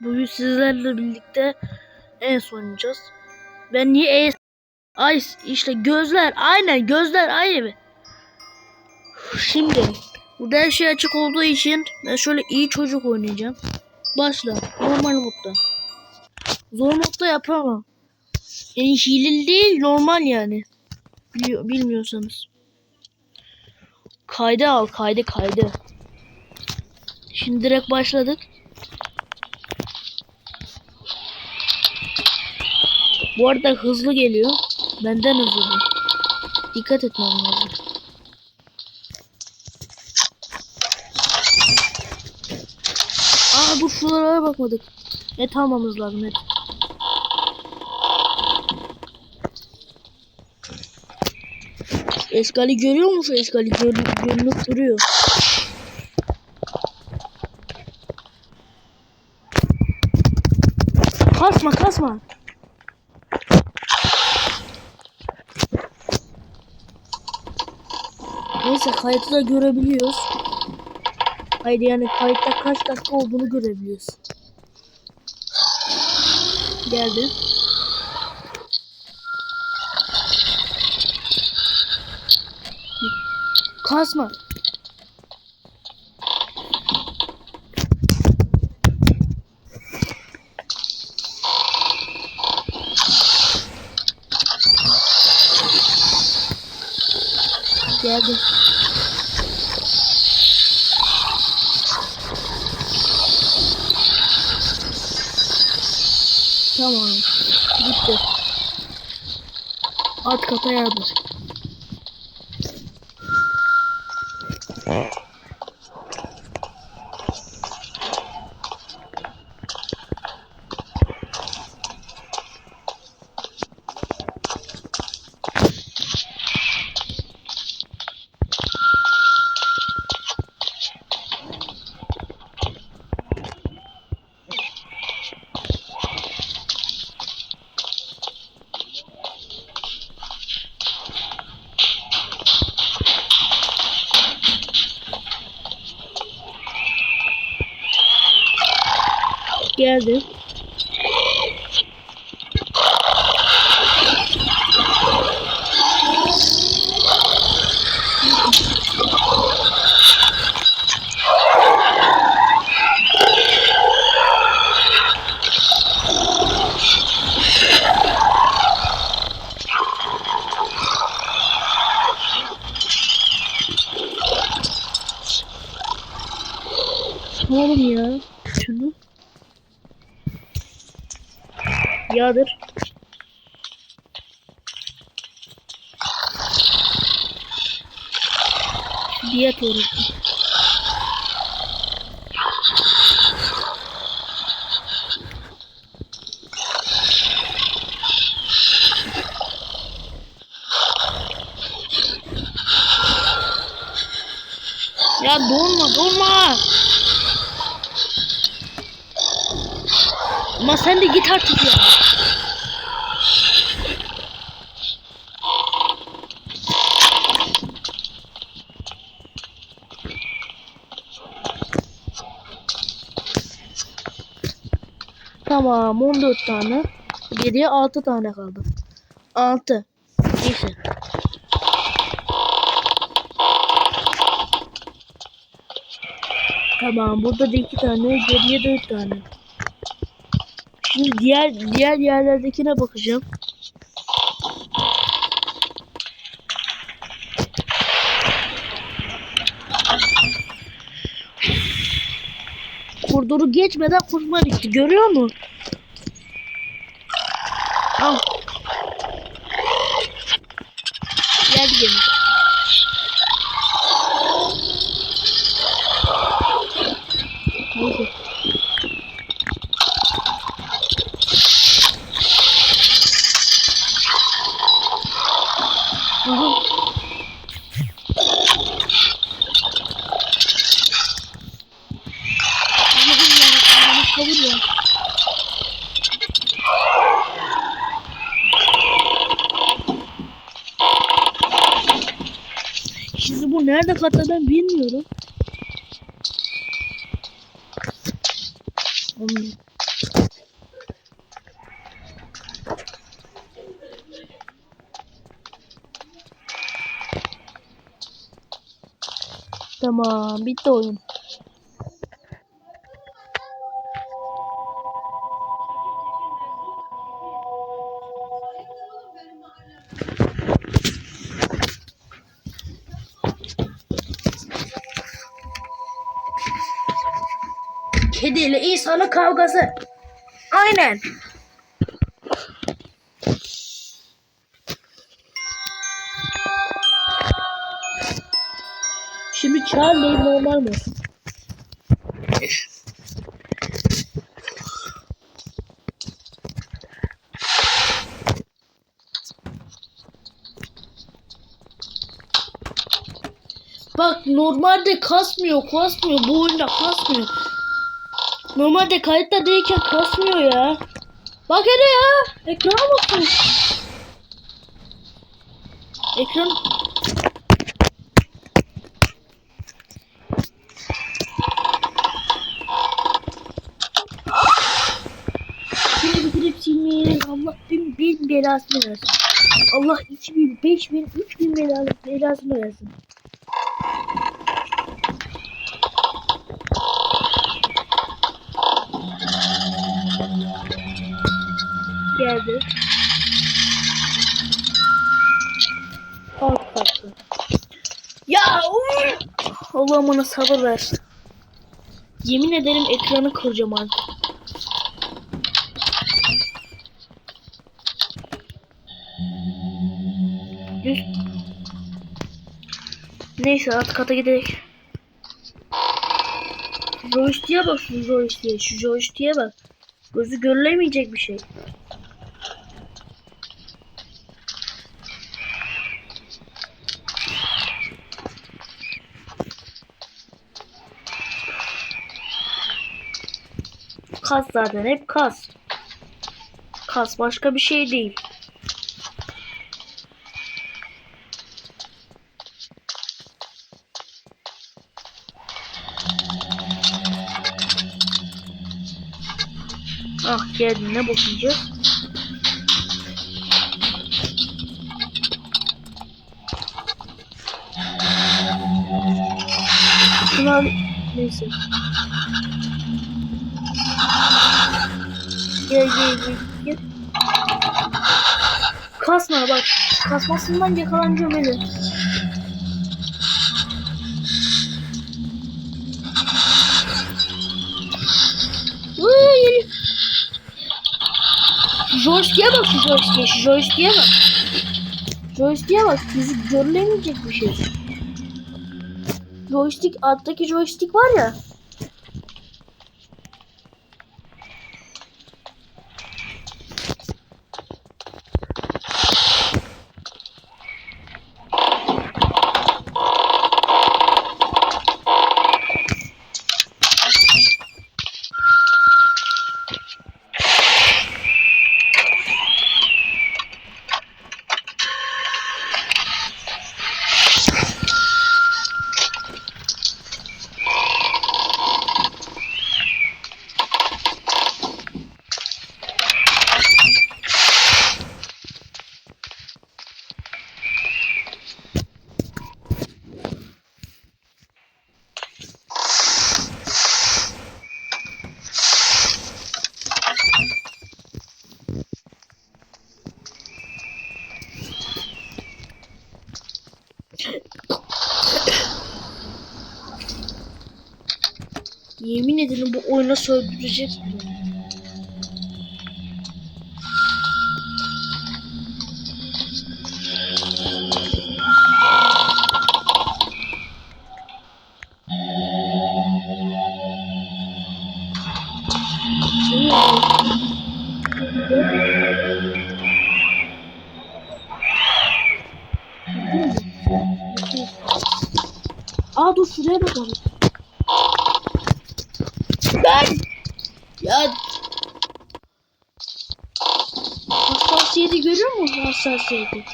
Bugün sizlerle birlikte ES oynayacağız. Ben niye ES... Ay işte gözler aynen gözler aynı. Şimdi burada her şey açık olduğu için ben şöyle iyi çocuk oynayacağım. Başla. Normal modda. Zor modda yapamam. Yani hileli değil normal yani. Biliyor, bilmiyorsanız. Kayda al kaydı kaydı. Şimdi direkt başladık. Bu arada hızlı geliyor. Benden hızlı. Dikkat etmem lazım. Aa bu şuralara bakmadık. Et almamız lazım et. Eskali görüyor musun? Eskali gör, görünüp duruyor. Kasma kasma. Neyse kayıtı da görebiliyoruz. Hayır yani kayıtta kaç dakika olduğunu görebiliyoruz. Geldi. Kasma. Geldi. Tamam. Gitti. Alt kata yardır. Geldi. Yağdır. Diyet uğraştım. Ya donma donma. Ama sen de git artık ya. Tamam 14 tane. Geriye 6 tane kaldı. 6. Neyse. Tamam burada da 2 tane. Geriye 4 tane. Şimdi diğer diğer yerlerdekine bakacağım. Koridoru geçmeden kurtma bitti. Görüyor musun? nerede patladım bilmiyorum. Tamam bitti oyun. Kediyle insanın kavgası. Aynen. Şimdi Charlie normal mi? Bak normalde kasmıyor, kasmıyor. Bu oyunda kasmıyor. Normalde kayıtta değilken kasmıyor ya. Bak hele ya. Ekrana bakın. Ekran... Seni bitirip silmeyenin Allah bin, bin belasını versin. Allah iki bin, beş bin, üç bin belasını, belasını versin. Geldi. Alt kattı. Ya! Allah'ım bana sabır versin. Yemin ederim ekranı kıracağım artık. Neyse alt kata gidelim. Joystick'e bak şu joystick'e. Şu joystick'e bak. Gözü görülemeyecek bir şey. Kas zaten hep kas. Kas başka bir şey değil. Ah geldi ne bakacağız? Şunu al. Neyse. Gel gel gel gel. Kasma bak. Kasmasından yakalanacağım öyle. Uy. Şu joystick'e bak şu joystick'e. Şu joystick'e bak. Joystick'e bak. Bizi görülemeyecek bir şey. Joystick, alttaki joystick var ya. Yemin ederim bu oyuna söldürecek. Aa dur şuraya bakalım. Ben ya hassasiyeti hassasiyeti?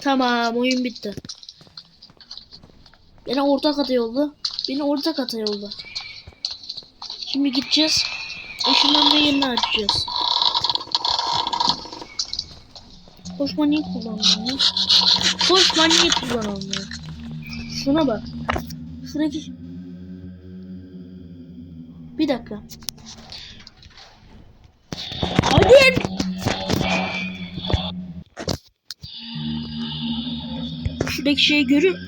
Tamam oyun bitti. Beni orta kata yolla. Beni orta kata yolla. Şimdi gideceğiz. Işınlanma yerini açacağız. Koşma niye kullanılmıyor? Koşma niye kullanılmıyor? Şuna bak. Şuradaki... Bir dakika. Hadi. Şuradaki şeyi görüyor.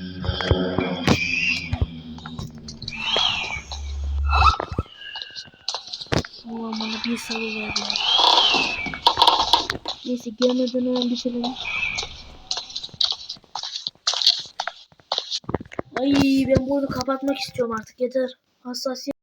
Allah'ım bana bir salı verdi. Neyse gelmeden hemen bitirelim. Ay ben bunu kapatmak istiyorum artık yeter. Hassasiyet